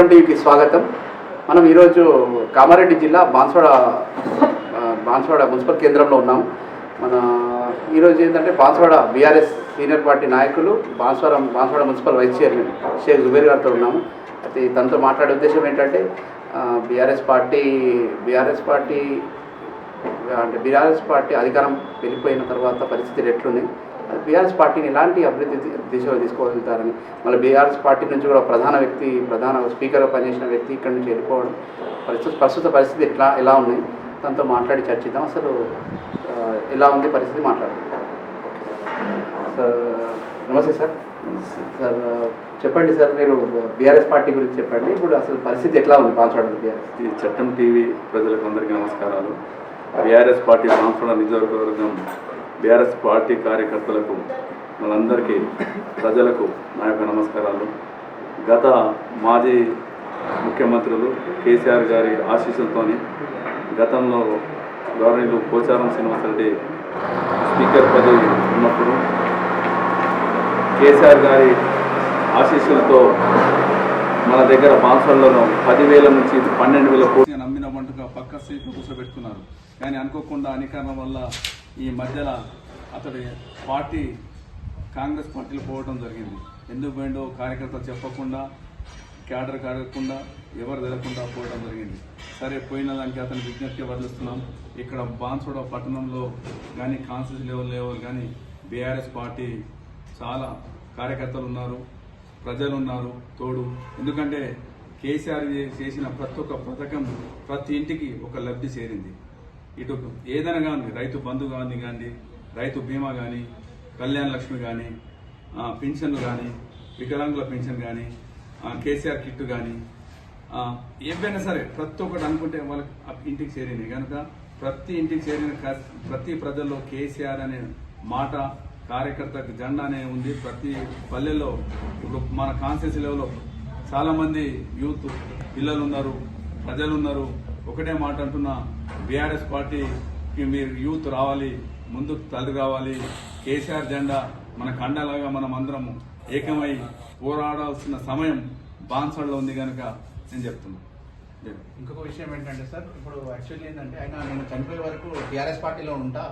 టీవీకి స్వాగతం. మనం ఈరోజు కామారెడ్డి జిల్లా బాన్స్వాడ ఆ, బాన్స్వాడ మున్సిపల్ కేంద్రంలో ఉన్నాం. మన ఈరోజు ఏంటంటే బాన్స్వాడ బీఆర్ఎస్ సీనియర్ పార్టీ నాయకులు Banswada Banswada municipal vice chairman Sheikh Zubair గారితో ఉన్నాము. అయితే తనతో మాట్లాడే ఉద్దేశం ఏంటంటే బీఆర్ఎస్ పార్టీ బీఆర్ఎస్ పార్టీ అంటే బీఆర్ఎస్ పార్టీ అధికారం వెళ్ళిపోయిన తర్వాత పరిస్థితులు ఎట్లున్నాయి? బీఆర్ఎస్ పార్టీని ఎలాంటి అభివృద్ధి దిశలో తీసుకోగలుగుతారని మళ్ళీ బీఆర్ఎస్ పార్టీ నుంచి కూడా ప్రధాన వ్యక్తి ప్రధాన స్పీకర్గా పనిచేసిన వ్యక్తి ఇక్కడి నుంచి వెళ్ళిపోవడం ప్రస్తుత ప్రస్తుత పరిస్థితి ఎట్లా ఎలా ఉన్నాయి? తనతో మాట్లాడి చర్చిద్దాం. అసలు ఎలా ఉంది పరిస్థితి మాట్లాడదాం సార్ నమస్తే సార్. సార్ చెప్పండి సార్ మీరు బీఆర్ఎస్ పార్టీ గురించి చెప్పండి. ఇప్పుడు అసలు పరిస్థితి ఎట్లా ఉంది పాల్చడం బీఆర్ఎస్? చట్టం టీవీ ప్రజలకు అందరికీ నమస్కారాలు. బీఆర్ఎస్ పార్టీ మాంసడ నియోజకవర్గం బీఆర్ఎస్ పార్టీ కార్యకర్తలకు మనందరికీ ప్రజలకు నా యొక్క నమస్కారాలు. గత మాజీ ముఖ్యమంత్రులు కేసీఆర్ గారి ఆశీస్సులతోని గతంలో గవర్నర్లు పోచారం శ్రీనివాసరెడ్డి స్పీకర్ పదవి ఉన్నప్పుడు కేసీఆర్ గారి ఆశీస్సులతో మన దగ్గర బాన్సర్లలో పదివేల నుంచి పన్నెండు వేల కోట్లు నమ్మిన వంటగా పక్క సీట్లు కూర్చోబెట్టుకున్నారు. కానీ అనుకోకుండా అనికారణం వల్ల ఈ మధ్యలో అతడి పార్టీ కాంగ్రెస్ పార్టీలో పోవడం జరిగింది. ఎందుకు పోయిండో కార్యకర్త చెప్పకుండా క్యాడర్ కాడకుండా ఎవరు తెలకుండా పోవడం జరిగింది. సరే పోయిన దానికి అతని విజ్ఞప్తి వదిలిస్తున్నాం. ఇక్కడ బాన్సోడ పట్టణంలో కానీ కాన్స్టిట్యూషన్ లెవెల్ లెవెల్ కానీ బీఆర్ఎస్ పార్టీ చాలా కార్యకర్తలు ఉన్నారు ప్రజలు ఉన్నారు తోడు. ఎందుకంటే కేసీఆర్ చేసిన ప్రతి ఒక్క పథకం ప్రతి ఇంటికి ఒక లబ్ధి చేరింది. ఇటు ఏదైనా కానీ రైతు బంధు కానీ కానీ రైతు బీమా కానీ కళ్యాణ లక్ష్మి కానీ పింఛన్లు కానీ వికలాంగుల పింఛన్ కానీ కేసీఆర్ కిట్ కానీ ఏవైనా సరే ప్రతి ఒక్కటి అనుకుంటే వాళ్ళకి ఇంటికి చేరింది కనుక ప్రతి ఇంటికి చేరిన ప్రతి ప్రజల్లో కేసీఆర్ అనే మాట కార్యకర్తకు జెండా అనే ఉంది. ప్రతి పల్లెల్లో ఇప్పుడు మన కాన్షియస్ లెవెల్లో చాలామంది యూత్ పిల్లలు ఉన్నారు ప్రజలు ఉన్నారు ఒకటే మాట అంటున్నా బీఆర్ఎస్ పార్టీకి మీరు యూత్ రావాలి ముందుకు తల్లి రావాలి. కేసీఆర్ జెండా మన కండలాగా మనం అందరం ఏకమై పోరాడాల్సిన సమయం బాన్సడ్లో ఉంది కనుక నేను చెప్తున్నాను ఇంకొక విషయం ఏంటంటే సార్ ఇప్పుడు యాక్చువల్లీ ఏంటంటే ఆయన నేను చనిపోయే వరకు టీఆర్ఎస్ పార్టీలో ఉంటా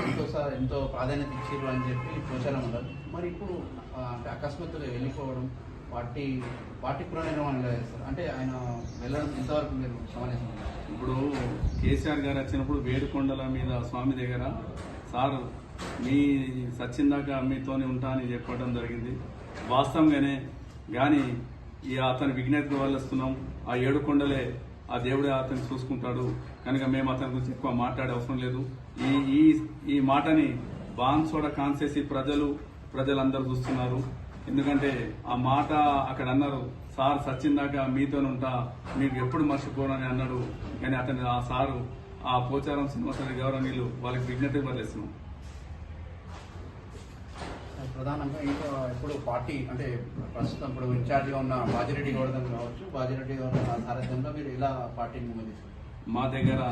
ఎంతో సార్ ఎంతో ప్రాధాన్యత ఇచ్చారు అని చెప్పి ప్రచారం ఉండదు మరి ఇప్పుడు అంటే అకస్మాత్తుగా వెళ్ళిపోవడం పార్టీ పార్టీ పునర్నిర్మాణం లేదు సార్ అంటే ఆయన వెళ్ళడం ఎంతవరకు మీరు సమావేశం ఇప్పుడు కేసీఆర్ గారు వచ్చినప్పుడు వేడుకొండల మీద స్వామి దగ్గర సార్ మీ సచ్చిందాక మీతోనే ఉంటా అని చెప్పడం జరిగింది. వాస్తవంగానే కానీ ఈ అతని విజ్ఞతకు వల్లేస్తున్నాం. ఆ ఏడు కొండలే ఆ దేవుడే అతను చూసుకుంటాడు. కనుక మేము అతని గురించి ఎక్కువ మాట్లాడే అవసరం లేదు. ఈ ఈ ఈ మాటని బాన్సోడ కాన్సేసి ప్రజలు ప్రజలందరూ చూస్తున్నారు. ఎందుకంటే ఆ మాట అక్కడ అన్నారు. సార్ సచ్చిందాక మీతోనే ఉంటా మీకు ఎప్పుడు మర్చిపోనని అన్నాడు. కానీ అతను ఆ సారు ఆ పోచారం శ్రీనివాసరెడ్డి గౌరవనీయులు వాళ్ళకి విజ్ఞప్తి వదిలేస్తున్నాం ప్రధానంగా ఇంకా ఇప్పుడు పార్టీ అంటే ప్రస్తుతం ఇప్పుడు ఇన్ఛార్జ్గా ఉన్న బాజిరెడ్డి గౌడదం కావచ్చు బాజిరెడ్డి గౌడ సారథ్యంలో మీరు ఇలా పార్టీని ముందు మా దగ్గర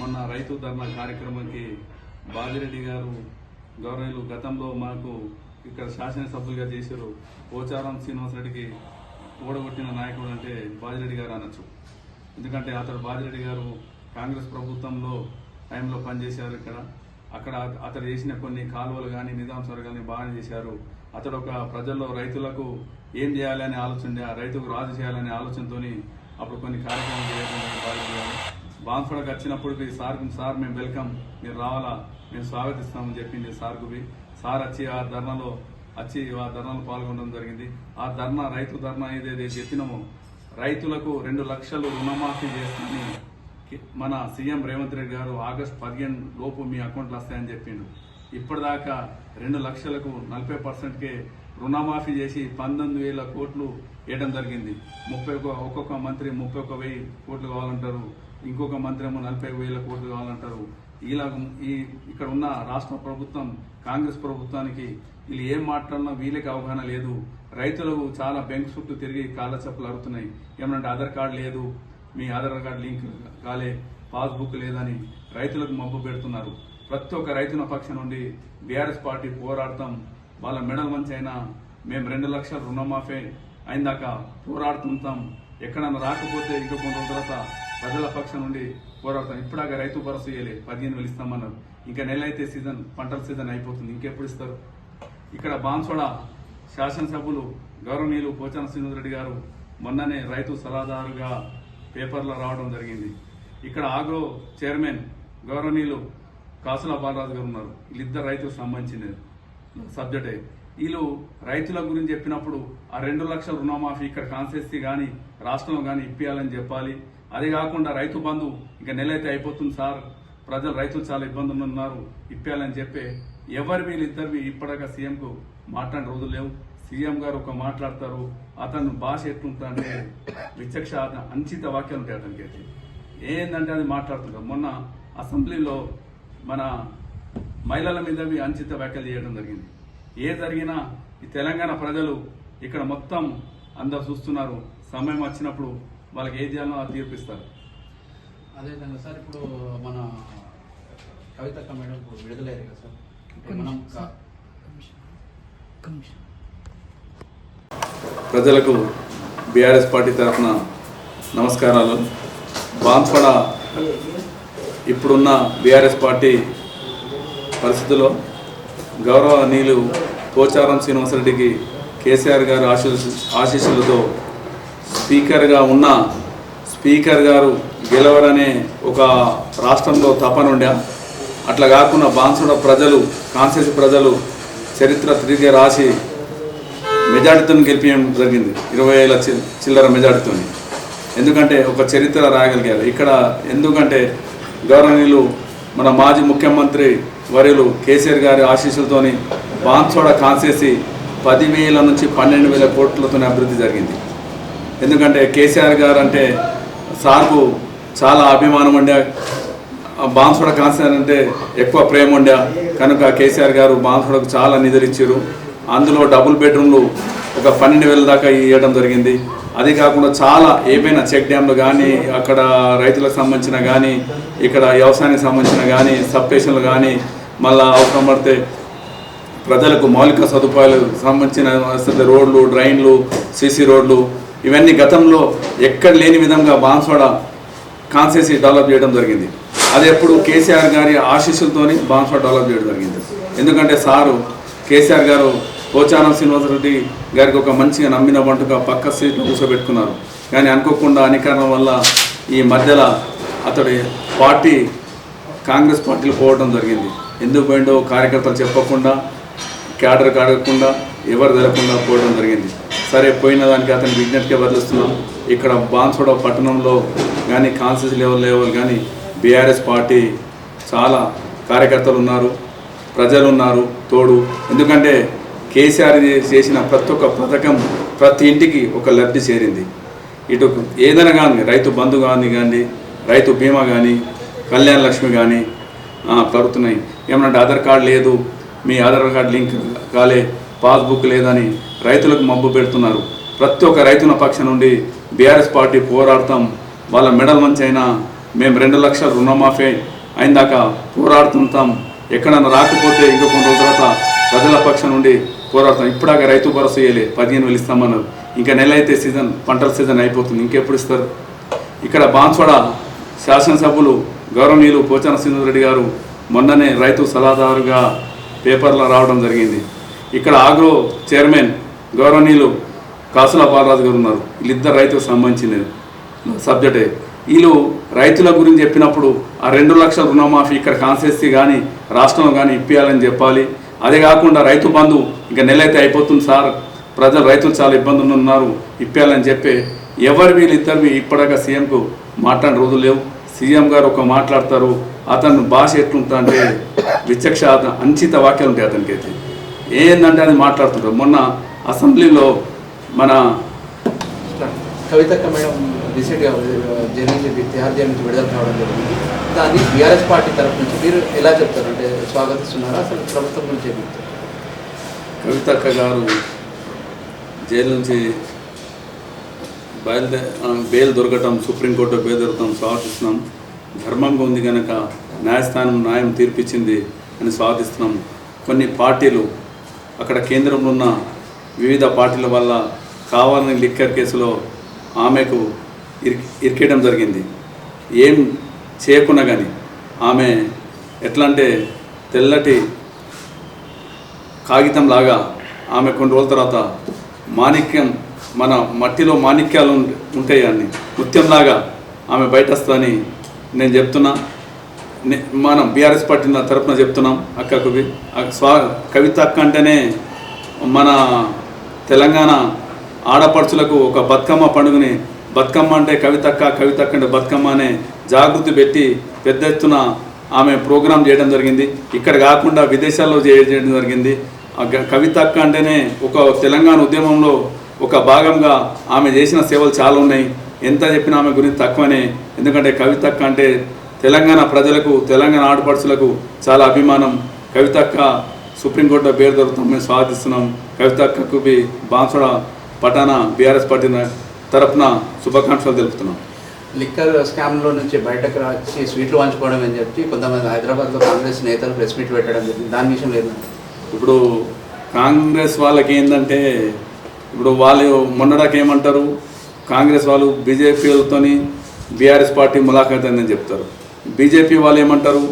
మొన్న రైతు ధర్నా కార్యక్రమానికి బాజిరెడ్డి గారు గౌరవనీయులు గతంలో మాకు ఇక్కడ శాసనసభ్యులుగా చేశారు. పోచారం శ్రీనివాసరెడ్డికి ఓడగొట్టిన నాయకుడు అంటే బాజిరెడ్డి గారు అనొచ్చు. ఎందుకంటే అతడు బాజిరెడ్డి గారు కాంగ్రెస్ ప్రభుత్వంలో టైంలో పనిచేశారు ఇక్కడ. అక్కడ అతడు చేసిన కొన్ని కాలువలు కానీ నిజాం సార్ కానీ బాగానే చేశారు. అతడు ఒక ప్రజల్లో రైతులకు ఏం చేయాలనే ఆలోచన రైతుకు రాజు చేయాలనే ఆలోచనతోని అప్పుడు కొన్ని కార్యక్రమాలు చేయడం బాజిరెడ్డి గారు. బాన్స్వాడకు వచ్చినప్పుడు సార్ సార్ మేము వెల్కమ్. మీరు రావాలా? మేము స్వాగతిస్తామని చెప్పింది సార్కు సార్ వచ్చి ఆ ధర్నాలో వచ్చి ఆ ధర్నాలు పాల్గొనడం జరిగింది. ఆ ధర్నా రైతు ధర్నా ఏదైతే చెప్పినామో రైతులకు రెండు లక్షలు రుణమాఫీ చేస్తామని మన సీఎం రేవంత్ రెడ్డి గారు ఆగస్టు పదిహేను లోపు మీ అకౌంట్లు వస్తాయని చెప్పిండు. ఇప్పటిదాకా రెండు లక్షలకు నలభై పర్సెంట్కే రుణమాఫీ చేసి పంతొమ్మిది వేల కోట్లు వేయడం జరిగింది. ముప్పై ఒక ఒక్కొక్క మంత్రి ముప్పై ఒక వెయ్యి కోట్లు కావాలంటారు. ఇంకొక మంత్రి ఏమో నలభై వేల కోట్లు కావాలంటారు. ఇలా ఈ ఇక్కడ ఉన్న రాష్ట్ర ప్రభుత్వం కాంగ్రెస్ ప్రభుత్వానికి వీళ్ళు ఏం మాట్లాడినా వీళ్ళకి అవగాహన లేదు. రైతులకు చాలా బెంక్ చుట్టూ తిరిగి కాళ్ళ చెప్పులు అరుతున్నాయి. ఏమంటే ఆధార్ కార్డు లేదు. మీ ఆధార్ కార్డు లింక్ కాలే. పాస్బుక్ లేదని రైతులకు మబ్బు పెడుతున్నారు. ప్రతి ఒక్క రైతుల పక్షం నుండి బీఆర్ఎస్ పార్టీ పోరాడతాం. వాళ్ళ మెడల్ మంచి అయినా మేము రెండు లక్షల రుణమాఫీ అయిందాక పోరాడుతుంటాం. ఎక్కడన్నా రాకపోతే ఇంకా కొంత తర్వాత ప్రజల పక్షం నుండి పోరాడతాం. ఇప్పుడాక రైతు భరోసా ఇయ్యలే. పదిహేను వేలు ఇస్తామన్నారు. ఇంకా నెల అయితే సీజన్ పంటల సీజన్ అయిపోతుంది. ఇంకెప్పుడు ఇస్తారు? ఇక్కడ బాన్సోడ శాసనసభ్యులు గౌరవనీయులు పోచన శ్రీనివాసరెడ్డి గారు మొన్ననే రైతు సలహాదారుగా పేపర్లో రావడం జరిగింది. ఇక్కడ ఆగ్రో చైర్మన్ గౌరవనీయులు కాసుల బాలరాజు గారు ఉన్నారు. వీళ్ళిద్దరు రైతులకు సంబంధించిన సబ్జెక్టే. వీళ్ళు రైతుల గురించి చెప్పినప్పుడు ఆ రెండు లక్షల రుణమాఫీ ఇక్కడ కాన్సెస్సీ కానీ రాష్ట్రంలో కానీ ఇప్పియాలని చెప్పాలి. అదే కాకుండా రైతు బంధు ఇంకా నెల అయితే అయిపోతుంది సార్. ప్రజలు రైతులు చాలా ఇబ్బందులు ఉన్నారు. ఇప్పాలని చెప్పే ఎవరు వీళ్ళిద్దరు ఇప్పటిదాకా సీఎంకు మాట్లాడిన రోజులు లేవు. సీఎం గారు ఒక మాట్లాడతారు. అతను భాష ఎట్లుంటుందంటే విచక్ష అంచిత వాక్యాలు ఉంటాయి అతనికి అయితే. ఏంటంటే అది మాట్లాడుతుంటారు. మొన్న అసెంబ్లీలో మన మహిళల మీద అంచిత వ్యాఖ్యలు చేయడం జరిగింది. ఏ జరిగినా ఈ తెలంగాణ ప్రజలు ఇక్కడ మొత్తం అందరు చూస్తున్నారు. సమయం వచ్చినప్పుడు వాళ్ళకి ఏది చేయాలో అది తీర్పిస్తారు. అదేవిధంగా సార్ ఇప్పుడు మన కవితక్క మేడం ఇప్పుడు విడుదలయ్యారు కదా సార్. ప్రజలకు బీఆర్ఎస్ పార్టీ తరఫున నమస్కారాలు. బాన్స్వాడ ఇప్పుడున్న బీఆర్ఎస్ పార్టీ పరిస్థితుల్లో గౌరవనీయులు పోచారం శ్రీనివాసరెడ్డికి కేసీఆర్ గారు ఆశీస్సు ఆశీస్సులతో స్పీకర్గా ఉన్న స్పీకర్ గారు గెలవరనే ఒక రాష్ట్రంలో తపనుండా అట్లా కాకుండా బాన్సుడ ప్రజలు కాన్సెస్ ప్రజలు చరిత్ర తిరిగి రాసి మెజార్టీతో గెలిపించడం జరిగింది. ఇరవై వేల చి- చిల్లర మెజార్టీతో ఎందుకంటే ఒక చరిత్ర రాయగలిగారు. ఇక్కడ ఎందుకంటే గౌరవనీయులు మన మాజీ ముఖ్యమంత్రి వర్యులు కేసీఆర్ గారి ఆశీస్సులతోని బాన్సోడ కాన్సేసి పదివేల నుంచి పన్నెండు వేల కోట్లతో అభివృద్ధి జరిగింది. ఎందుకంటే కేసీఆర్ గారు అంటే సార్కు చాలా అభిమానం ఉండే బాన్సుడ కాన్సర్ అంటే ఎక్కువ ప్రేమ ఉండే. కనుక కేసీఆర్ గారు బాన్సుడకు చాలా నిధులు ఇచ్చారు అందులో డబుల్ బెడ్రూమ్లు ఒక పన్నెండు వేల దాకా ఇవ్వడం జరిగింది. అదే కాకుండా చాలా ఏమైనా చెక్ డ్యామ్లు కానీ అక్కడ రైతులకు సంబంధించిన కానీ ఇక్కడ వ్యవసాయానికి సంబంధించిన కానీ సబ్స్టేషన్లు కానీ మళ్ళీ అవసరం పడితే ప్రజలకు మౌలిక సదుపాయాలు సంబంధించిన రోడ్లు డ్రైన్లు సీసీ రోడ్లు ఇవన్నీ గతంలో ఎక్కడ లేని విధంగా బాన్సోడ కాన్సెసి డెవలప్ చేయడం జరిగింది. అది ఎప్పుడు కేసీఆర్ గారి ఆశీస్సులతోని బాన్స్వాడ డెవలప్ చేయడం జరిగింది. ఎందుకంటే సారు కేసీఆర్ గారు పోచారం శ్రీనివాసరెడ్డి గారికి ఒక మంచిగా నమ్మిన వంటగా పక్క సీట్లు కూర్చోబెట్టుకున్నారు. కానీ అనుకోకుండా అనికారణం వల్ల ఈ మధ్యలో అతడి పార్టీ కాంగ్రెస్ పార్టీలు పోవడం జరిగింది. ఎందుకు పోయిండో కార్యకర్తలు చెప్పకుండా క్యాడర్ కాడకుండా ఎవరు జరగకుండా పోవడం జరిగింది. సరే పోయిన దానికి అతని విజ్ఞప్తిగా బదిలిస్తున్నాం. ఇక్కడ బాన్సోడ పట్టణంలో కానీ కాన్సెస్ లెవెల్ లెవెల్ కానీ బీఆర్ఎస్ పార్టీ చాలా కార్యకర్తలు ఉన్నారు ప్రజలు ఉన్నారు తోడు. ఎందుకంటే కేసీఆర్ చేసిన ప్రతి ఒక్క పథకం ప్రతి ఇంటికి ఒక లబ్ధి చేరింది. ఇటు ఏదైనా కానీ రైతు బంధు కానీ కానీ రైతు బీమా కానీ కళ్యాణ లక్ష్మి కానీ పడుతున్నాయి. ఏమనంటే ఆధార్ కార్డు లేదు మీ ఆధార్ కార్డు లింక్ కాలే పాస్బుక్ లేదని రైతులకు మబ్బు పెడుతున్నారు. ప్రతి ఒక్క రైతుల పక్షం నుండి బీఆర్ఎస్ పార్టీ పోరాడతాం వాళ్ళ మెడల్ మంచి అయినా మేము రెండు లక్షల రుణమాఫీ అయిందాక పోరాడుతుంటాం. ఎక్కడన్నా రాకపోతే ఇంకో కొన్ని రోజుల తర్వాత ప్రజల పక్షం నుండి పోరాడుతాం. ఇప్పుడాక రైతు భరోసా ఇయ్యలే. పదిహేను వేలు ఇస్తామన్నారు. ఇంకా నెల అయితే సీజన్ పంటల సీజన్ అయిపోతుంది. ఇంకెప్పుడు ఇస్తారు? ఇక్కడ బాన్స్వాడ శాసనసభ్యులు గౌరవనీయులు భోచన సింధు రెడ్డి గారు మొన్ననే రైతు సలహాదారుగా పేపర్లో రావడం జరిగింది. ఇక్కడ ఆగ్రో చైర్మన్ గౌరవనీయులు కాసుల బాలరాజు గారు ఉన్నారు. వీళ్ళిద్దరు రైతుకు సంబంధించిన సబ్జెక్టే. వీళ్ళు రైతుల గురించి చెప్పినప్పుడు ఆ రెండు లక్షల రుణమాఫీ ఇక్కడ కాన్సెస్సీ కానీ రాష్ట్రంలో కానీ ఇప్పియాలని చెప్పాలి. అదే కాకుండా రైతు బంధు ఇంకా నెల అయితే అయిపోతుంది సార్. ప్రజలు రైతులు చాలా ఇబ్బందులు ఉన్నారు. ఇప్పాలని చెప్పి ఎవరు వీళ్ళిద్దరు ఇప్పటిదాకా సీఎంకు మాట్లాడిన రోజులు లేవు. సీఎం గారు ఒక మాట్లాడతారు. అతను భాష ఎట్లుంటా అంటే విచక్ష అంచిత వాక్యాలు ఉంటాయి అతనికి అయితే. ఏందంటే అది మాట్లాడుతుంటారు. మొన్న అసెంబ్లీలో మన కవితక్క మేడం రీసెంట్గా జైలు నుంచి నుంచి విడుదల కావడం జరిగింది. దాన్ని బీఆర్ఎస్ పార్టీ తరఫు నుంచి మీరు ఎలా చెప్తారు? అంటే స్వాగతిస్తున్నారా? అసలు ప్రభుత్వం నుంచి చెప్తారు? కవితక్క గారు జైలు నుంచి బయలుదే బెయిల్ దొరకటం సుప్రీంకోర్టు బెయిల్ దొరకటం స్వాగతిస్తున్నాం. ధర్మంగా ఉంది కనుక న్యాయస్థానం న్యాయం తీర్పిచ్చింది అని స్వాగతిస్తున్నాం. కొన్ని పార్టీలు అక్కడ కేంద్రంలో ఉన్న వివిధ పార్టీల వల్ల కావాలని లిక్కర్ కేసులో ఆమెకు ఇరి ఇరికేయడం జరిగింది. ఏం చేయకున్నా కానీ ఆమె ఎట్లా అంటే తెల్లటి కాగితం లాగా ఆమె కొన్ని రోజుల తర్వాత మాణిక్యం మన మట్టిలో మాణిక్యాలు ఉంటాయి అన్ని. ముత్యంలాగా ఆమె బయట వస్తుందని నేను చెప్తున్నా. మనం బీఆర్ఎస్ పార్టీ నా చెప్తున్నాం. అక్క కవి స్వా కవిత అక్క అంటేనే మన తెలంగాణ ఆడపడుచులకు ఒక బతుకమ్మ పండుగని బతుకమ్మ అంటే కవితక్క కవితక్క అంటే బతుకమ్మ అనే జాగృతి పెట్టి పెద్ద ఎత్తున ఆమె ప్రోగ్రాం చేయడం జరిగింది. ఇక్కడ కాకుండా విదేశాల్లో చేయడం జరిగింది. కవితక్క అంటేనే ఒక తెలంగాణ ఉద్యమంలో ఒక భాగంగా ఆమె చేసిన సేవలు చాలా ఉన్నాయి. ఎంత చెప్పినా ఆమె గురించి తక్కువనే. ఎందుకంటే కవితక్క అంటే తెలంగాణ ప్రజలకు తెలంగాణ ఆడపడుచులకు చాలా అభిమానం. కవితక్క సుప్రీంకోర్టులో పేరు దొరుకుతాం మేము స్వాగతిస్తున్నాం. కవితక్కకు బి బాన్సుడ పటాన బీఆర్ఎస్ పార్టీ తరపున శుభాకాంక్షలు తెలుపుతున్నాం. లిక్కర్ స్కామ్లో నుంచి బయటకు వచ్చి స్వీట్లు పంచుకోవడం అని చెప్పి కొంతమంది హైదరాబాద్లో కాంగ్రెస్ నేతలు ప్రెస్ మీట్ పెట్టడం జరిగింది. దాని విషయం లేదు ఇప్పుడు కాంగ్రెస్ వాళ్ళకి ఏంటంటే ఇప్పుడు వాళ్ళు మొన్నడాకి ఏమంటారు? కాంగ్రెస్ వాళ్ళు బీజేపీలతోని బీఆర్ఎస్ పార్టీ ములాఖాత్ అని చెప్తారు. బీజేపీ వాళ్ళు ఏమంటారు?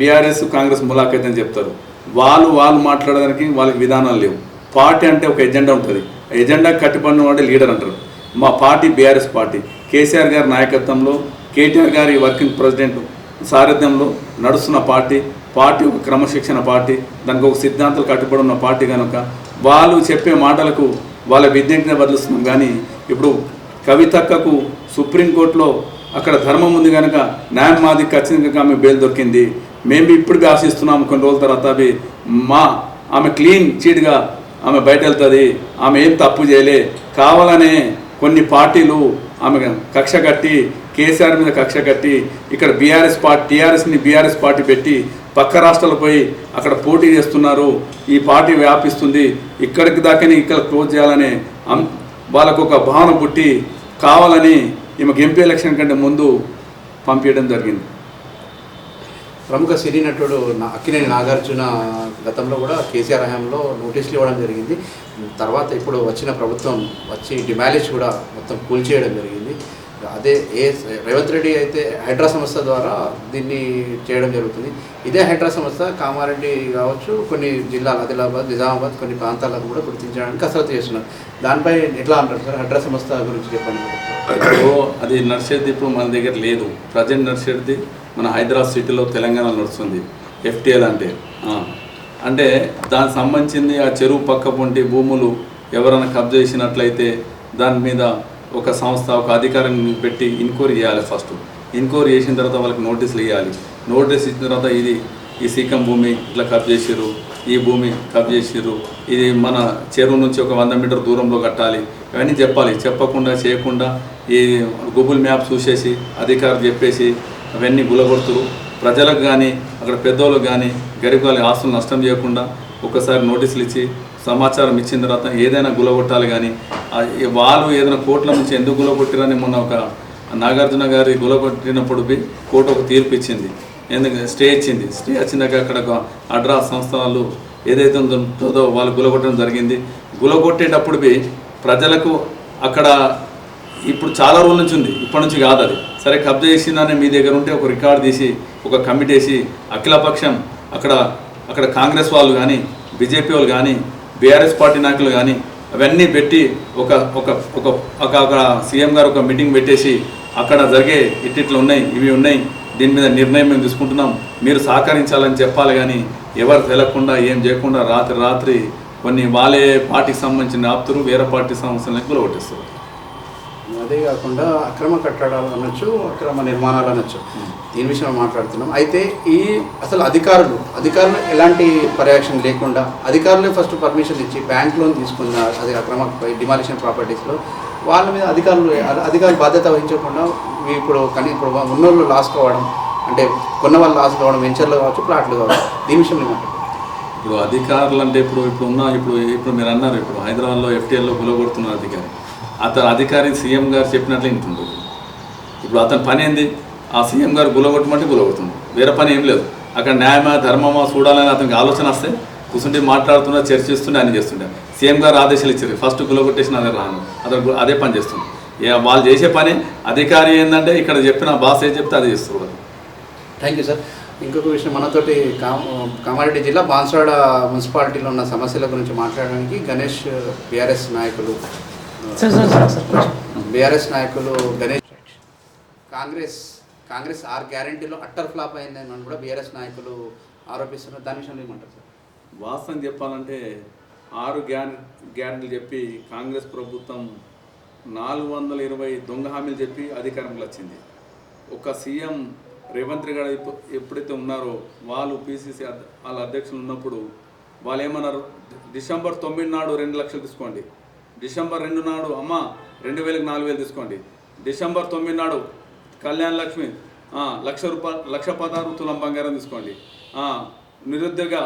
బీఆర్ఎస్ కాంగ్రెస్ ములాఖాత్ అని చెప్తారు. వాళ్ళు వాళ్ళు మాట్లాడడానికి వాళ్ళకి విధానాలు లేవు. పార్టీ అంటే ఒక ఎజెండా ఉంటుంది. ఎజెండా కట్టుబడిన వాడే లీడర్ అంటారు. మా పార్టీ బీఆర్ఎస్ పార్టీ. కేసీఆర్ గారి నాయకత్వంలో కేటీఆర్ గారి వర్కింగ్ ప్రెసిడెంట్ సారథ్యంలో నడుస్తున్న పార్టీ పార్టీ ఒక క్రమశిక్షణ పార్టీ దానికి ఒక సిద్ధాంతాలు కట్టుబడి ఉన్న పార్టీ కనుక వాళ్ళు చెప్పే మాటలకు వాళ్ళ విజ్ఞప్తిని బదులుస్తున్నాం. కానీ ఇప్పుడు కవితక్కకు సుప్రీంకోర్టులో అక్కడ ధర్మం ఉంది కనుక న్యాయం మాది ఖచ్చితంగా ఆమె బెయిల్ దొరికింది. మేము ఇప్పుడు ఆశిస్తున్నాము కొన్ని రోజుల తర్వాత అవి మా ఆమె క్లీన్ చీట్గా ఆమె బయట వెళ్తుంది ఆమె ఏం తప్పు చేయలే. కావాలనే కొన్ని పార్టీలు ఆమె కక్ష కట్టి కేసీఆర్ మీద కక్ష కట్టి ఇక్కడ బీఆర్ఎస్ పార్టీ టీఆర్ఎస్ని బీఆర్ఎస్ పార్టీ పెట్టి పక్క రాష్ట్రాలు పోయి అక్కడ పోటీ చేస్తున్నారు. ఈ పార్టీ వ్యాపిస్తుంది. ఇక్కడికి దాకని ఇక్కడ క్లోజ్ చేయాలనే వాళ్ళకు ఒక భావన పుట్టి కావాలని ఈమెకు ఎంపీ ఎలక్షన్ కంటే ముందు పంపించడం జరిగింది. ప్రముఖ సినీ నటుడు నా- అక్కినేని నాగార్జున గతంలో కూడా కేసీఆర్ హయాంలో నోటీసులు ఇవ్వడం జరిగింది. తర్వాత ఇప్పుడు వచ్చిన ప్రభుత్వం వచ్చి డిమాలిష్ కూడా మొత్తం కూల్చేయడం జరిగింది. అదే ఏ రేవంత్ రెడ్డి అయితే హైడ్రా సంస్థ ద్వారా దీన్ని చేయడం జరుగుతుంది. ఇదే హైడ్రా సంస్థ కామారెడ్డి కావచ్చు కొన్ని జిల్లాలు ఆదిలాబాద్ నిజామాబాద్ కొన్ని ప్రాంతాలకు కూడా గుర్తించడానికి కసరత్తు చేస్తున్నారు. దానిపై ఎట్లా అంటారు సార్? హైడ్రా సంస్థ గురించి చెప్పండి. అది నడిచేది ఇప్పుడు మన దగ్గర లేదు. ప్రజెంట్ నడిచేది మన హైదరాబాద్ సిటీలో తెలంగాణ నడుస్తుంది. ఎఫ్టీఎల్ అంటే. అంటే దానికి సంబంధించింది ఆ చెరువు పక్క పొంటి భూములు ఎవరైనా కబ్జా చేసినట్లయితే దాని మీద ఒక సంస్థ ఒక అధికారం పెట్టి ఎంక్వైరీ చేయాలి ఫస్ట్ ఎంక్వైరీ చేసిన తర్వాత వాళ్ళకి నోటీసులు ఇవ్వాలి నోటీస్ ఇచ్చిన తర్వాత ఇది ఈ సీకం భూమి ఇట్లా కబ్ చేసిర్రు ఈ భూమి కబ్ చేసిర్రు ఇది మన చెరువు నుంచి ఒక వంద మీటర్ దూరంలో కట్టాలి. ఇవన్నీ చెప్పాలి. చెప్పకుండా చేయకుండా ఈ గూగుల్ మ్యాప్ చూసేసి అధికారులు చెప్పేసి అవన్నీ గులగొడుతురు ప్రజలకు కానీ అక్కడ పెద్దోళ్ళకి కానీ గరీబ్ వాళ్ళ ఆస్తులు నష్టం చేయకుండా ఒక్కసారి నోటీసులు ఇచ్చి సమాచారం ఇచ్చిన తర్వాత ఏదైనా గులగొట్టాలి కానీ వాళ్ళు ఏదైనా కోర్టుల నుంచి ఎందుకు గులగొట్టిరని మొన్న ఒక నాగార్జున గారి గులగొట్టినప్పుడు కోర్టు ఒక తీర్పు ఇచ్చింది. ఎందుకంటే స్టే ఇచ్చింది. స్టే వచ్చినాక అక్కడ ఒక అడ్రా సంస్థ వాళ్ళు ఏదైతే ఉంటుందో వాళ్ళు గులగొట్టడం జరిగింది. గులగొట్టేటప్పుడు ప్రజలకు అక్కడ ఇప్పుడు చాలా రోజుల నుంచి ఉంది. ఇప్పటి నుంచి కాదు అది. సరే కబ్జా చేసిందనే మీ దగ్గర ఉంటే ఒక రికార్డ్ తీసి ఒక కమిటీ వేసి అఖిలపక్షం అక్కడ అక్కడ కాంగ్రెస్ వాళ్ళు కానీ బీజేపీ వాళ్ళు కానీ బీఆర్ఎస్ పార్టీ నాయకులు కానీ అవన్నీ పెట్టి ఒక ఒక ఒక ఒక సీఎం గారు ఒక మీటింగ్ పెట్టేసి అక్కడ జరిగే ఇట్టిట్లు ఉన్నాయి ఇవి ఉన్నాయి దీని మీద నిర్ణయం మేము తీసుకుంటున్నాం మీరు సహకరించాలని చెప్పాలి కానీ ఎవరు తెలకుండా ఏం చేయకుండా రాత్రి రాత్రి కొన్ని వాళ్ళే పార్టీకి సంబంధించిన ఆప్తురు వేరే పార్టీ సంస్థలను కూడా ఓటేస్తారు అదే కాకుండా అక్రమ కట్టడాలు అనొచ్చు అక్రమ నిర్మాణాలు అనొచ్చు. దీని విషయం మాట్లాడుతున్నాం. అయితే ఈ అసలు అధికారులు అధికారులు ఎలాంటి పర్యవేక్షణ లేకుండా అధికారులే ఫస్ట్ పర్మిషన్ ఇచ్చి బ్యాంక్ లోన్ తీసుకున్న అది అక్రమ డిమాలిషన్ ప్రాపర్టీస్లో వాళ్ళ మీద అధికారులు అధికారులు బాధ్యత వహించకుండా ఇప్పుడు కానీ ఇప్పుడు ఉన్నోళ్ళు లాస్ కావడం అంటే కొన్న వాళ్ళు లాస్ కావడం వెంచర్లు కావచ్చు ప్లాట్లు కావచ్చు దీని విషయంలో ఏమంటారు ఇప్పుడు అధికారులు అంటే ఇప్పుడు ఇప్పుడు ఉన్న ఇప్పుడు ఇప్పుడు మీరు అన్నారు ఇప్పుడు హైదరాబాద్లో ఎఫ్టీఎల్లో గులగొడుతున్నారు అధికారి. అతను అధికారి సీఎం గారు చెప్పినట్లు ఇంటుంటుంది ఇప్పుడు అతని పని ఏంది? ఆ సీఎం గారు గులగొట్టమంటే గులగొడుతుంది వేరే పని ఏం లేదు. అక్కడ న్యాయమా ధర్మమా చూడాలని అతనికి ఆలోచన వస్తే కూర్చుంటే మాట్లాడుతున్నా చర్చిస్తుండే అని చేస్తుండే. సీఎం గారు ఆదేశాలు ఇచ్చారు. ఫస్ట్ గులగొట్టేసిన అదే రాను. అతను అదే పని చేస్తుంది ఇక వాళ్ళు చేసే పని అధికారి ఏంటంటే ఇక్కడ చెప్పిన బాస్ ఏం చెప్తే అది చేస్తారు థ్యాంక్ యూ సార్ ఇంకొక విషయం మనతోటి కామ కామారెడ్డి జిల్లా బాన్సువాడ మున్సిపాలిటీలో ఉన్న సమస్యల గురించి మాట్లాడడానికి గణేష్ బీఆర్ఎస్ నాయకులు బీఆర్ఎస్ నాయకులు గణేష్ కాంగ్రెస్ కాంగ్రెస్ ఆర్ గ్యారంటీలో అట్టర్ ఫ్లాప్ అయిందని అని కూడా బీఆర్ఎస్ నాయకులు ఆరోపిస్తున్నారు. దాని విషయంలో ఏమంటారు సార్? వాస్తవం చెప్పాలంటే ఆరు గ్యాన్ గ్యారెంటీలు చెప్పి కాంగ్రెస్ ప్రభుత్వం నాలుగు వందల ఇరవై దొంగ హామీలు చెప్పి అధికారంలో వచ్చింది. ఒక సీఎం రేవంత్ రెడ్డి గారు ఎప్పు- ఎప్పుడైతే ఉన్నారో వాళ్ళు పిసిసి వాళ్ళ అధ్యక్షులు ఉన్నప్పుడు వాళ్ళు ఏమన్నారు డిసెంబర్ తొమ్మిది నాడు రెండు లక్షలు తీసుకోండి. డిసెంబర్ రెండు నాడు అమ్మ రెండు వేలకు నాలుగు వేలు తీసుకోండి. డిసెంబర్ తొమ్మిది నాడు కళ్యాణ లక్ష్మి లక్ష రూపాయలు లక్ష పదహారు తులం బంగారం తీసుకోండి. నిరుద్యోగ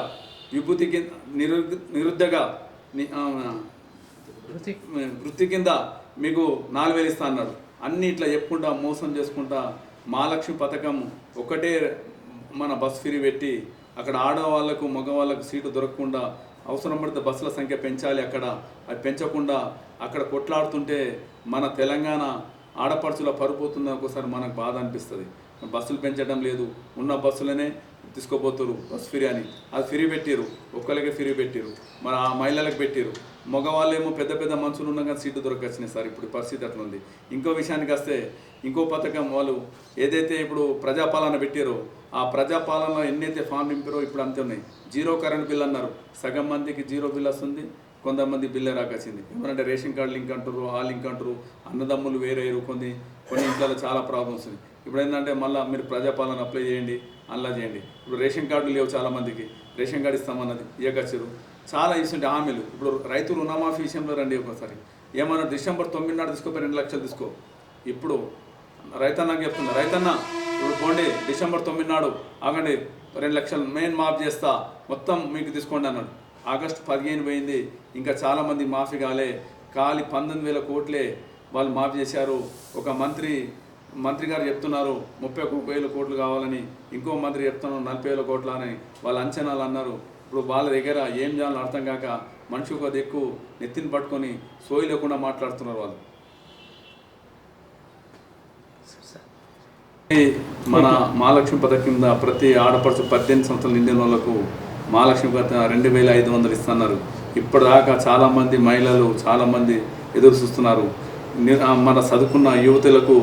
విభూతి కింద నిరుద్యోగ నిరుద్యోగ వృత్తి. కింద మీకు నాలుగు వేలు ఇస్తా అన్నాడు. అన్ని ఇట్లా చెప్పుకుంటా మోసం చేసుకుంటా మహాలక్ష్మి పథకం ఒకటే మన బస్ ఫ్రీ పెట్టి అక్కడ ఆడవాళ్ళకు మగవాళ్ళకు సీటు దొరకకుండా అవసరం పడితే బస్సుల సంఖ్య పెంచాలి అక్కడ. అది పెంచకుండా అక్కడ కొట్లాడుతుంటే మన తెలంగాణ ఆడపడుచుల పరుపోతున్న ఒకసారి మనకు బాధ అనిపిస్తుంది. బస్సులు పెంచడం లేదు. ఉన్న బస్సులనే తీసుకోపోతురు బస్ ఫ్రీ అని అది ఫ్రీ పెట్టిరు ఒక్కరికి ఫ్రీ పెట్టిరు మన ఆ మహిళలకు పెట్టిరు మగవాళ్ళేమో పెద్ద పెద్ద మనుషులు ఉన్నా కానీ సీటు దొరకొచ్చినాయి సార్. ఇప్పుడు పరిస్థితి అట్లా ఉంది ఇంకో విషయానికి వస్తే ఇంకో పథకం వాళ్ళు ఏదైతే ఇప్పుడు ప్రజాపాలన పెట్టారో ఆ ప్రజాపాలనలో ఎన్నైతే ఫామ్ నింపారో ఇప్పుడు అంతే ఉన్నాయి. జీరో కరెంట్ బిల్ అన్నారు. సగం మందికి జీరో బిల్ వస్తుంది కొంతమంది బిల్లే రాకొచ్చింది ఎవరంటే రేషన్ కార్డు లింక్ అంటారు ఆ లింక్ అంటారు అన్నదమ్ములు వేరేరు కొన్ని కొన్ని ఇంట్లో చాలా ప్రాబ్లమ్స్ ఉన్నాయి. ఇప్పుడు ఏంటంటే మళ్ళీ మీరు ప్రజాపాలన అప్లై చేయండి అలా చేయండి. ఇప్పుడు రేషన్ కార్డులు లేవు చాలా మందికి. రేషన్ కార్డు ఇస్తామన్నది ఇయ్యకచ్చారు. చాలా ఇస్తుంటే హామీలు. ఇప్పుడు రైతు రుణమాఫీ విషయంలో రండి ఒకసారి. ఏమన్నా డిసెంబర్ తొమ్మిది నాడు తీసుకోపోయి రెండు లక్షలు తీసుకో. ఇప్పుడు రైతన్నకి చెప్తున్నా? రైతన్న ఇప్పుడు పోండి డిసెంబర్ తొమ్మిది నాడు. ఆగండి రెండు లక్షలు మెయిన్ మాఫ్ చేస్తా మొత్తం మీకు తీసుకోండి అన్నాడు. ఆగస్టు పదిహేను పోయింది ఇంకా చాలామంది మాఫీ కాలే కాలి పంతొమ్మిది వేల కోట్లే వాళ్ళు మాఫీ చేశారు. ఒక మంత్రి మంత్రి గారు చెప్తున్నారు ముప్పై ఒక్క వేల కోట్లు కావాలని ఇంకో మంత్రి చెప్తున్నారు నలభై వేల కోట్లు అని వాళ్ళ అంచనాలు అన్నారు. ఇప్పుడు వాళ్ళ దగ్గర ఏం చేయాలో అర్థం కాక మనిషి ఒక దిక్కు నెత్తిని పట్టుకొని సోయి లేకుండా మాట్లాడుతున్నారు వాళ్ళు. మన మహాలక్ష్మి పథకం కింద ప్రతి ఆడపడుచు పద్దెనిమిది సంవత్సరాలు నిండిన వాళ్ళకు మహాలక్ష్మి పథకం రెండు వేల ఐదు వందలు ఇస్తున్నారు. ఇప్పటిదాకా చాలామంది మహిళలు చాలామంది ఎదురు చూస్తున్నారు. మన చదువుకున్న యువతులకు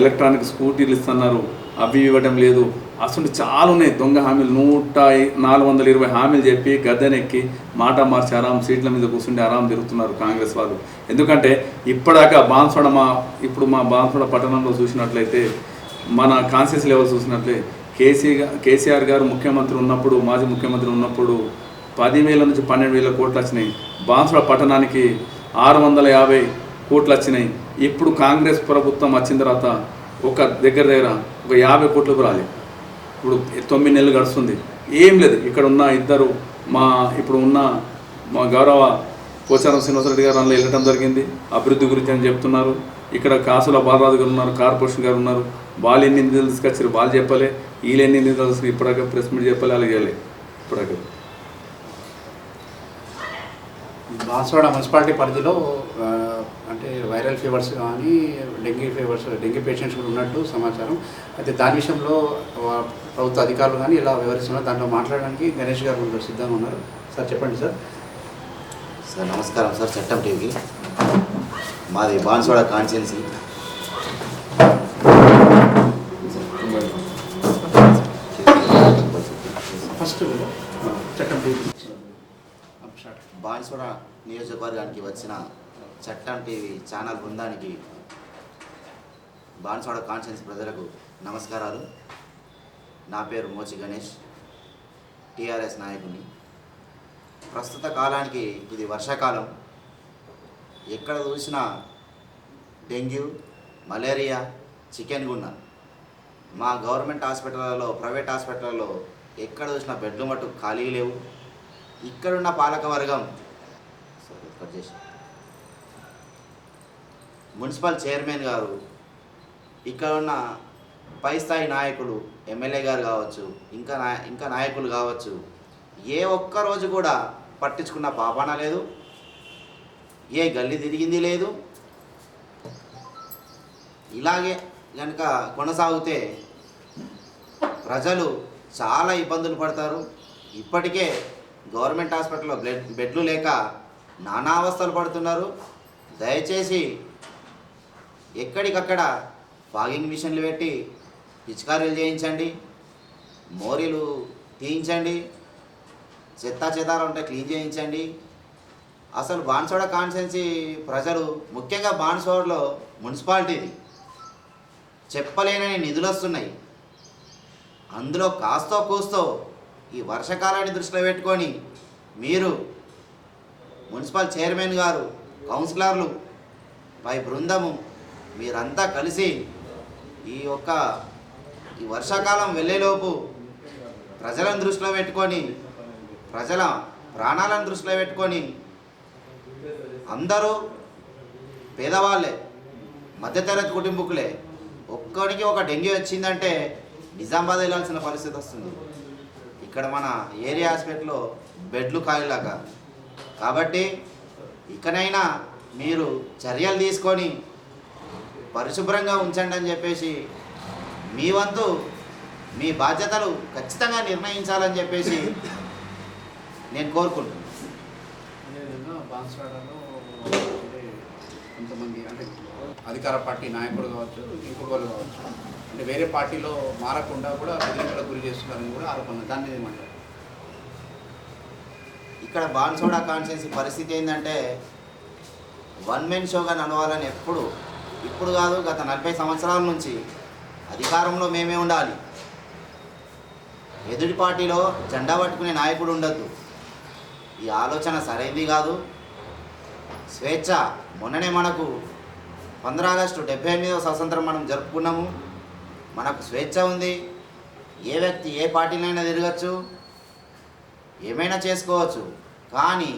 ఎలక్ట్రానిక్ స్కూటీలు ఇస్తున్నారు. అవి ఇవ్వడం లేదు. అసలు చాలా ఉన్నాయి. దొంగ హామీలు నూట నాలుగు వందల ఇరవై హామీలు చెప్పి గద్దెనెక్కి మాట మార్చి ఆరాం సీట్ల మీద కూర్చుండి ఆరాం తిరుగుతున్నారు కాంగ్రెస్ వాళ్ళు. ఎందుకంటే ఇప్పటిదాకా బాన్సోడ మా ఇప్పుడు మా బాన్సోడ పట్టణంలో చూసినట్లయితే మన కాన్షియస్ లెవెల్ చూసినట్లే కేసీగా కేసీఆర్ గారు ముఖ్యమంత్రి ఉన్నప్పుడు మాజీ ముఖ్యమంత్రి ఉన్నప్పుడు పదివేల నుంచి పన్నెండు వేల కోట్లు వచ్చినాయి బాన్సుల పట్టణానికి ఆరు వందల యాభై కోట్లు వచ్చినాయి ఇప్పుడు కాంగ్రెస్ ప్రభుత్వం వచ్చిన తర్వాత ఒక దగ్గర దగ్గర ఒక యాభై కోట్లు కూడా ఇప్పుడు తొమ్మిది నెలలు గడుస్తుంది. ఏం లేదు. ఇక్కడ ఉన్న ఇద్దరు మా ఇప్పుడు ఉన్న మా గౌరవ పోచారం శ్రీనివాసరెడ్డి గారు అందులో వెళ్ళడం జరిగింది. అభివృద్ధి గురించి అని చెప్తున్నారు. ఇక్కడ కాసుల బాలరాజు గారు ఉన్నారు కార్పొరేషన్ గారు ఉన్నారు. వాళ్ళు ఎన్ని నిధులు తీసుకొచ్చారు వాళ్ళు చెప్పలే వీళ్ళు ఎన్ని నిధులు తీసుకొచ్చారు ఇప్పటిదాకా ప్రెస్ మీట్ చెప్పాలి అలాగే చేయలే ఇప్పటిదాకా. బాన్స్వాడ మున్సిపాలిటీ పరిధిలో అంటే వైరల్ ఫీవర్స్ కానీ డెంగీ ఫీవర్స్ డెంగీ పేషెంట్స్ కూడా ఉన్నట్టు సమాచారం. అయితే దాని విషయంలో ప్రభుత్వ అధికారులు కానీ ఇలా వివరిస్తున్నారు. దాంట్లో మాట్లాడడానికి గణేష్ గారు ముందు సిద్ధంగా ఉన్నారు. సార్ చెప్పండి సార్. సార్ నమస్కారం సార్ చట్టం టీవీకి. మాది బాన్స్వాడ కాన్స్టిట్యున్సీ. ఫస్ట్ చట్టం నియోజకవర్గానికి వచ్చిన చట్టం టీవీ ఛానల్ బృందానికి బాన్స్వాడ కాన్షియన్స్ ప్రజలకు నమస్కారాలు. నా పేరు మోచి గణేష్ టీఆర్ఎస్ నాయకుని ప్రస్తుత కాలానికి ఇది వర్షాకాలం. ఎక్కడ చూసినా డెంగ్యూ మలేరియా చికెన్ గున్నా మా గవర్నమెంట్ హాస్పిటల్లో ప్రైవేట్ హాస్పిటల్లో ఎక్కడ చూసినా బెడ్లు మటు ఖాళీ లేవు. ఇక్కడున్న పాలక వర్గం. మున్సిపల్ చైర్మన్ గారు ఇక్కడ ఉన్న పై స్థాయి నాయకులు ఎమ్మెల్యే గారు కావచ్చు ఇంకా నా ఇంకా నాయకులు కావచ్చు ఏ ఒక్క రోజు కూడా పట్టించుకున్న పాపాన లేదు. ఏ గల్లి తిరిగింది లేదు. ఇలాగే కనుక కొనసాగితే ప్రజలు చాలా ఇబ్బందులు పడతారు. ఇప్పటికే గవర్నమెంట్ హాస్పిటల్లో బ్లడ్ బెడ్లు లేక నానా అవస్థలు పడుతున్నారు. దయచేసి ఎక్కడికక్కడ ఫాగింగ్ మిషన్లు పెట్టి పిచికారీలు చేయించండి. మోరీలు తీయించండి. చెత్త చెదారం ఉంటే క్లీన్ చేయించండి. అసలు బాన్సోడ కాన్స్టెన్సీ ప్రజలు ముఖ్యంగా బాన్సోడలో మున్సిపాలిటీది చెప్పలేనని నిధులు వస్తున్నాయి అందులో కాస్తో కూస్తో ఈ వర్షకాలాన్ని దృష్టిలో పెట్టుకొని మీరు మున్సిపల్ చైర్మన్ గారు కౌన్సిలర్లు పై బృందము మీరంతా కలిసి ఈ యొక్క ఈ వర్షాకాలం వెళ్ళేలోపు ప్రజలను దృష్టిలో పెట్టుకొని ప్రజల ప్రాణాలను దృష్టిలో పెట్టుకొని అందరూ పేదవాళ్ళే మధ్యతరగతి కుటుంబకులే. ఒక్కడికి ఒక డెంగ్యూ వచ్చిందంటే నిజామాబాద్ వెళ్ళాల్సిన పరిస్థితి వస్తుంది. ఇక్కడ మన ఏరియా హాస్పిటల్లో బెడ్లు ఖాళీలాగా. కాబట్టి ఇకనైనా మీరు చర్యలు తీసుకొని పరిశుభ్రంగా ఉంచండి అని చెప్పేసి మీ వంతు మీ బాధ్యతలు ఖచ్చితంగా నిర్ణయించాలని చెప్పేసి నేను కోరుకుంటున్నాను. కొంతమంది అంటే అధికార పార్టీ నాయకుడు కావచ్చు ఇంకొకరు కావచ్చు వేరే పార్టీలో మారకుండా కూడా బెదిరింపులకు గురి చేస్తున్నారని కూడా ఆరోపణ దాన్ని ఏమంటారు? ఇక్కడ బాన్సోడా కాన్స్టిట్యున్సీ పరిస్థితి ఏంటంటే వన్ మెన్ షోగా నడవాలని ఎప్పుడు ఇప్పుడు కాదు గత నలభై సంవత్సరాల నుంచి అధికారంలో మేమే ఉండాలి. ఎదుటి పార్టీలో జెండా పట్టుకునే నాయకుడు ఉండద్దు. ఈ ఆలోచన సరైంది కాదు. స్వేచ్ఛ మొన్ననే మనకు పంద్ర ఆగస్టు డెబ్బై ఎనిమిదవ స్వతంత్రం మనం జరుపుకున్నాము. మనకు స్వేచ్ఛ ఉంది. ఏ వ్యక్తి ఏ పార్టీనైనా తిరగచ్చు. ఏమైనా చేసుకోవచ్చు. కానీ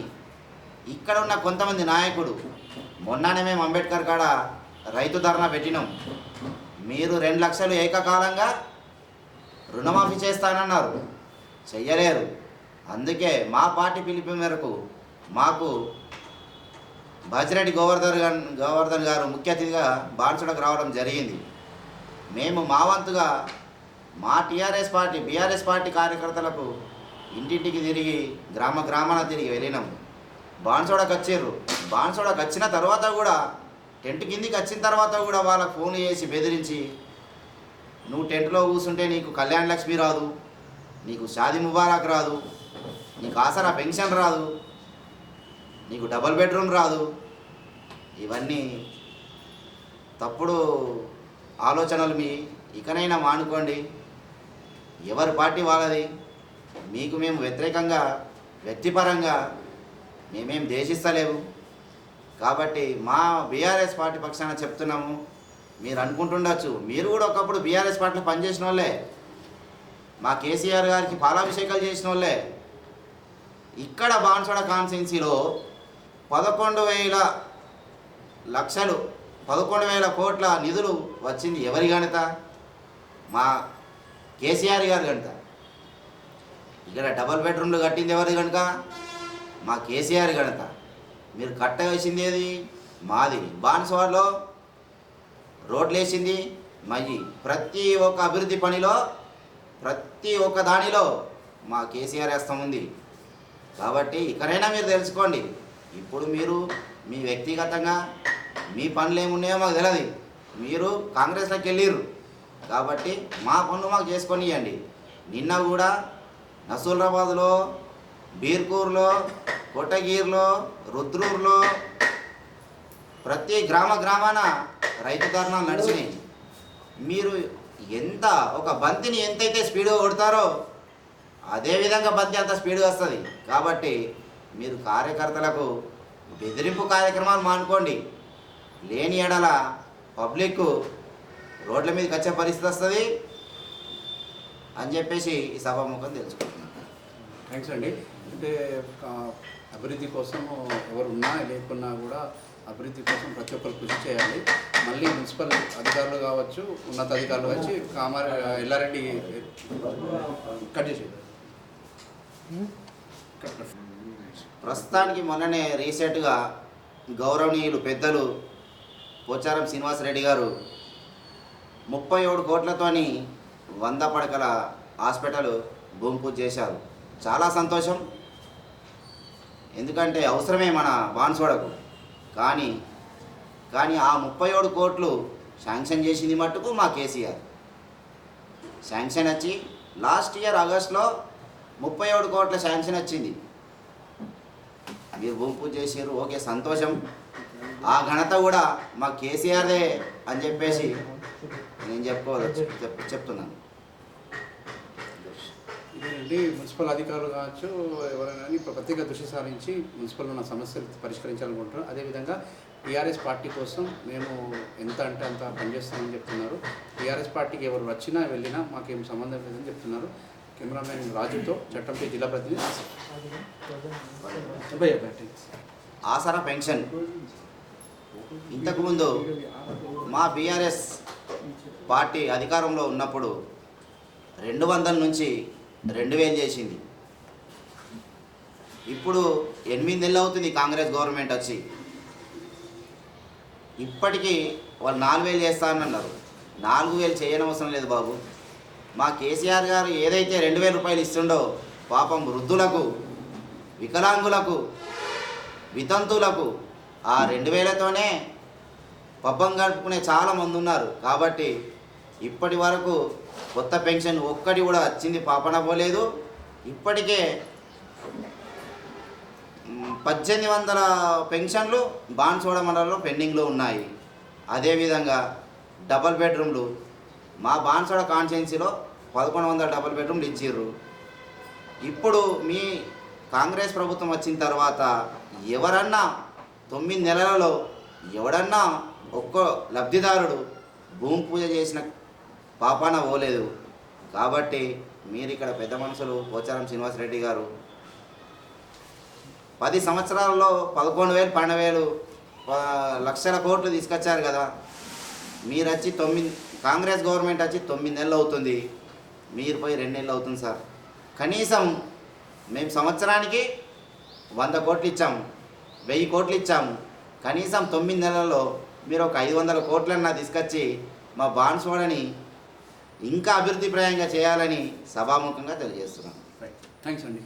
ఇక్కడ ఉన్న కొంతమంది నాయకుడు మొన్ననే మేము అంబేద్కర్ కాడ రైతు ధర్నా పెట్టినాం. మీరు రెండు లక్షలు ఏకకాలంగా రుణమాఫీ చేస్తానన్నారు. చెయ్యలేరు. అందుకే మా పార్టీ పిలుపు మేరకు మాకు బాజిరెడ్డి గోవర్ధన్ గోవర్ధన్ గారు ముఖ్య అతిథిగా బాన్సుడకు రావడం జరిగింది. మేము మా వంతుగా మా టీఆర్ఎస్ పార్టీ బీఆర్ఎస్ పార్టీ కార్యకర్తలకు ఇంటింటికి తిరిగి గ్రామ గ్రామాన తిరిగి వెళ్ళినాం. బాన్సోడకు వచ్చారు బాన్సోడకు వచ్చిన తర్వాత కూడా టెంట్ కిందికి వచ్చిన తర్వాత కూడా వాళ్ళకు ఫోన్ చేసి బెదిరించి నువ్వు టెంట్లో కూర్చుంటే నీకు కళ్యాణ లక్ష్మి రాదు నీకు షాది ముబారక్ రాదు నీకు ఆసరా పెన్షన్ రాదు నీకు డబల్ బెడ్రూమ్ రాదు. ఇవన్నీ తప్పుడు ఆలోచనలు మీ ఇకనైనా మానుకోండి. ఎవరి పార్టీ వాళ్ళది? మీకు మేము వ్యతిరేకంగా వ్యక్తిపరంగా మేమేం దేశిస్తలేము కాబట్టి మా బీఆర్ఎస్ పార్టీ పక్షాన చెప్తున్నాము. మీరు అనుకుంటుండొచ్చు మీరు కూడా ఒకప్పుడు బీఆర్ఎస్ పార్టీలో పనిచేసిన వాళ్ళే. మా కేసీఆర్ గారికి పాలాభిషేకాలు చేసిన వాళ్ళే. ఇక్కడ బాన్సోడ కాన్స్టిట్యున్సీలో పదకొండు వేల లక్షలు పదకొండు వేల కోట్ల నిధులు వచ్చింది ఎవరి గణిత మా కేసీఆర్ గారి గణిత ఇక్కడ డబల్ బెడ్రూమ్లు కట్టింది ఎవరి కనుక? మా కేసీఆర్ గణిత మీరు కట్ట వేసింది ఏది? మాది. బాన్స్వాడలో రోడ్లు వేసింది మయ్యి ప్రతి ఒక్క అభివృద్ధి పనిలో ప్రతి ఒక్క దానిలో మా కేసీఆర్ హస్తం ఉంది. కాబట్టి ఇకనైనా మీరు తెలుసుకోండి. ఇప్పుడు మీరు మీ వ్యక్తిగతంగా మీ పనులు ఏమున్నాయో మాకు తెలియదు మీరు కాంగ్రెస్లోకి వెళ్ళిర్రు. కాబట్టి మా పనులు మాకు చేసుకొని ఇవ్వండి నిన్న కూడా నసూలరాబాద్లో బీర్కూర్లో కొట్టగీర్లో రుద్రూర్లో ప్రతి గ్రామ గ్రామాన రైతు ధర్నాలు నడిచినాయి. మీరు ఎంత ఒక బంతిని ఎంతైతే స్పీడ్గా కొడతారో అదే విధంగా బంతి అంత స్పీడ్గా వస్తుంది. కాబట్టి మీరు కార్యకర్తలకు బెదిరింపు కార్యక్రమాలు మానుకోండి. లేని ఎడల పబ్లిక్ రోడ్ల మీదకి వచ్చే పరిస్థితి వస్తుంది అని చెప్పేసి ఈ సభాముఖం తెలుసుకుంటున్నాను థ్యాంక్స్ అండి. అంటే అభివృద్ధి కోసం ఎవరు ఉన్నా లేకున్నా కూడా అభివృద్ధి కోసం ప్రతి ఒక్కరు కృషి చేయాలి. మళ్ళీ మున్సిపల్ అధికారులు కావచ్చు ఉన్నత అధికారులు వచ్చి కామారె ఎల్లారెడ్డి కట్ చేసి ప్రస్తుతానికి మొన్ననే రీసెంట్గా గౌరవనీయులు పెద్దలు పోచారం శ్రీనివాసరెడ్డి గారు ముప్పై ఏడు కోట్లతోని వంద పడకల హాస్పిటల్ భూమి పూజ చేశారు. చాలా సంతోషం. ఎందుకంటే అవసరమే మన బాన్సోడకు కానీ కానీ ఆ ముప్పై ఏడు కోట్లు శాంక్షన్ చేసింది మట్టుకు మా కేసీఆర్. శాంక్షన్ వచ్చి లాస్ట్ ఇయర్ ఆగస్ట్లో ముప్పై ఏడు కోట్ల శాంక్షన్ వచ్చింది. మీరు భూమి పూజ చేసారు ఓకే సంతోషం. ఆ ఘనత కూడా మా కేసీఆర్దే అని చెప్పేసి నేను చెప్పుకోవచ్చు చెప్- చెప్తున్నాను. ఇదేనండి మున్సిపల్ అధికారులు కావచ్చు ఎవరైనా కానీ ఇప్పుడు ప్రత్యేక దృష్టి సారించి మున్సిపల్లో ఉన్న సమస్యలు పరిష్కరించాలనుకుంటున్నారు. అదేవిధంగా టీఆర్ఎస్ పార్టీ కోసం మేము ఎంత అంటే అంత పనిచేస్తామని చెప్తున్నారు. టీఆర్ఎస్ పార్టీకి ఎవరు వచ్చినా వెళ్ళినా మాకేం సంబంధం లేదని చెప్తున్నారు. కెమెరామెన్ రాజుతో చట్టంపై జిల్లా ప్రతినిధి ఆసరా పెన్షన్. ఇంతకుముందు మా బీఆర్ఎస్ పార్టీ అధికారంలో ఉన్నప్పుడు రెండు వందల నుంచి రెండు వేలు చేసింది. ఇప్పుడు ఎనిమిది నెలలు అవుతుంది కాంగ్రెస్ గవర్నమెంట్ వచ్చి. ఇప్పటికీ వాళ్ళు నాలుగు వేలు చేస్తానన్నారు నాలుగు వేలు చేయనవసరం లేదు బాబు. మా కేసీఆర్ గారు ఏదైతే రెండు వేల రూపాయలు ఇస్తుండో పాపం వృద్ధులకు వికలాంగులకు వితంతువులకు ఆ రెండు వేలతోనే పబ్బం గడుపుకునే చాలా మంది ఉన్నారు. కాబట్టి ఇప్పటి వరకు కొత్త పెన్షన్ ఒక్కటి కూడా వచ్చింది పాపన పోలేదు. ఇప్పటికే పద్దెనిమిది వందల పెన్షన్లు బాన్సోడ మండలంలో పెండింగ్లో ఉన్నాయి. అదేవిధంగా డబల్ బెడ్రూమ్లు మా బాన్సోడ కాన్స్టిట్యున్సీలో పదకొండు వందల డబల్ బెడ్రూమ్లు ఇచ్చిర్రు. ఇప్పుడు మీ కాంగ్రెస్ ప్రభుత్వం వచ్చిన తర్వాత ఎవరన్నా తొమ్మిది నెలలలో ఎవడన్నా ఒక్క లబ్ధిదారుడు భూమి పూజ చేసిన పాపాన పోలేదు. కాబట్టి మీరు ఇక్కడ పెద్ద మనుషులు పోచారం శ్రీనివాసరెడ్డి గారు. పది సంవత్సరాలలో పదకొండు వేలు పన్నెండు వేలు ప- లక్షల కోట్లు తీసుకొచ్చారు కదా. మీరు వచ్చి తొమ్మిది కాంగ్రెస్ గవర్నమెంట్ వచ్చి తొమ్మిది నెలలు అవుతుంది. మీరు పోయి రెండు నెలలు అవుతుంది సార్. కనీసం మేము సంవత్సరానికి వంద కోట్లు ఇచ్చాము వెయ్యి కోట్లు ఇచ్చాము. కనీసం తొమ్మిది నెలల్లో మీరు ఒక ఐదు వందల కోట్లన్నా తీసుకొచ్చి మా బాన్స్వాడని ఇంకా అభివృద్ధి ప్రయంగా చేయాలని సభాముఖంగా తెలియజేస్తున్నాను. థ్యాంక్స్ అండి